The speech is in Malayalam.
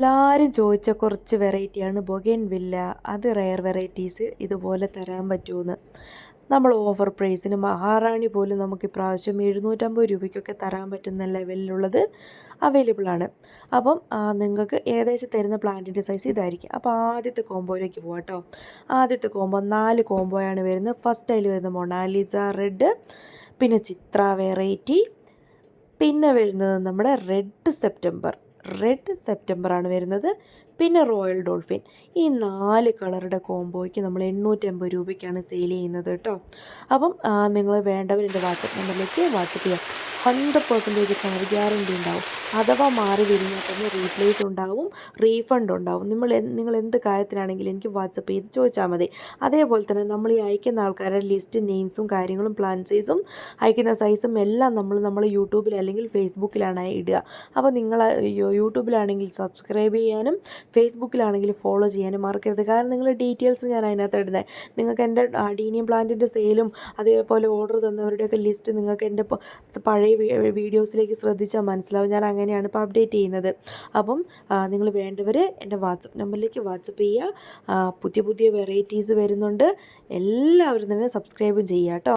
എല്ലാവരും ചോദിച്ച കുറച്ച് വെറൈറ്റിയാണ് ബൊഗേൻ വില്ല. അത് റയർ വെറൈറ്റീസ് ഇതുപോലെ തരാൻ പറ്റുമെന്ന് നമ്മൾ ഓഫർ പ്രൈസിന് മഹാറാണി പോലും നമുക്ക് ഇപ്രാവശ്യം എഴുന്നൂറ്റമ്പത് രൂപയ്ക്കൊക്കെ തരാൻ പറ്റുന്ന ലെവലിലുള്ളത് അവൈലബിൾ ആണ്. അപ്പം നിങ്ങൾക്ക് ഏകദേശം തരുന്ന പ്ലാന്റിന്റെ സൈസ് ഇതായിരിക്കും. അപ്പോൾ ആദ്യത്തെ കോംബോയിലേക്ക് പോകാം കേട്ടോ ആദ്യത്തെ കോംബോ നാല് കോംബോയാണ് വരുന്നത്. ഫസ്റ്റ് അതിൽ വരുന്നത് മൊണാലിസ റെഡ് പിന്നെ ചിത്ര വെറൈറ്റി പിന്നെ വരുന്നത് നമ്മുടെ റെഡ് സെപ്റ്റംബർ റെഡ് സെപ്റ്റംബർ ആണ് വരുന്നത്. പിന്നെ റോയൽ ഡോൾഫിൻ ഈ നാല് കളറുടെ കോംബോയ്ക്ക് നമ്മൾ എണ്ണൂറ്റമ്പത് രൂപയ്ക്കാണ് സെയിൽ ചെയ്യുന്നത് കേട്ടോ അപ്പം നിങ്ങൾ വേണ്ടവർ എന്റെ വാട്സപ്പ് നമ്പറിലേക്ക് വാട്സപ്പ് ചെയ്യാം. ഹൺഡ്രഡ് പെർസെന്റേജ് കളർ ഗ്യാരണ്ടി ഉണ്ടാവും. അഥവാ മാറി വരുമ്പോൾ തന്നെ റീപ്ലേസ് ഉണ്ടാവും റീഫണ്ട് ഉണ്ടാവും. നിങ്ങൾ നിങ്ങൾ എന്ത് കാര്യത്തിനാണെങ്കിലും എനിക്ക് വാട്സപ്പ് ചെയ്ത് ചോദിച്ചാൽ മതി. അതേപോലെ തന്നെ നമ്മൾ ഈ അയക്കുന്ന ആൾക്കാരുടെ ലിസ്റ്റ് നെയിംസും കാര്യങ്ങളും പ്ലാൻ സൈസും അയക്കുന്ന സൈസും എല്ലാം നമ്മൾ നമ്മൾ യൂട്യൂബിൽ അല്ലെങ്കിൽ ഫേസ്ബുക്കിലാണ് ഇടുക. അപ്പോൾ നിങ്ങൾ യൂട്യൂബിലാണെങ്കിൽ സബ്സ്ക്രൈബ് ചെയ്യാനും ഫേസ്ബുക്കിലാണെങ്കിൽ ഫോളോ ചെയ്യാനും മറക്കരുത്. കാരണം നിങ്ങൾ ഡീറ്റെയിൽസ് ഞാൻ അതിനകത്ത് ഇടുന്നത് നിങ്ങൾക്ക് എന്റെ ഡീനിയം പ്ലാന്റിന്റെ സെയിലും അതേപോലെ ഓർഡർ തന്നവരുടെയൊക്കെ ലിസ്റ്റ് നിങ്ങൾക്ക് എന്റെ പഴയ വീഡിയോസിലേക്ക് ശ്രദ്ധിച്ചാൽ മനസ്സിലാവും. ഞാൻ അങ്ങനെയാണ് ഇപ്പോൾ അപ്ഡേറ്റ് ചെയ്യുന്നത്. അപ്പം നിങ്ങൾ വേണ്ടവർ എന്റെ വാട്സപ്പ് നമ്പറിലേക്ക് വാട്സപ്പ് ചെയ്യുക. പുതിയ പുതിയ വെറൈറ്റീസ് വരുന്നുണ്ട്. എല്ലാവരും തന്നെ സബ്സ്ക്രൈബും ചെയ്യുക കേട്ടോ.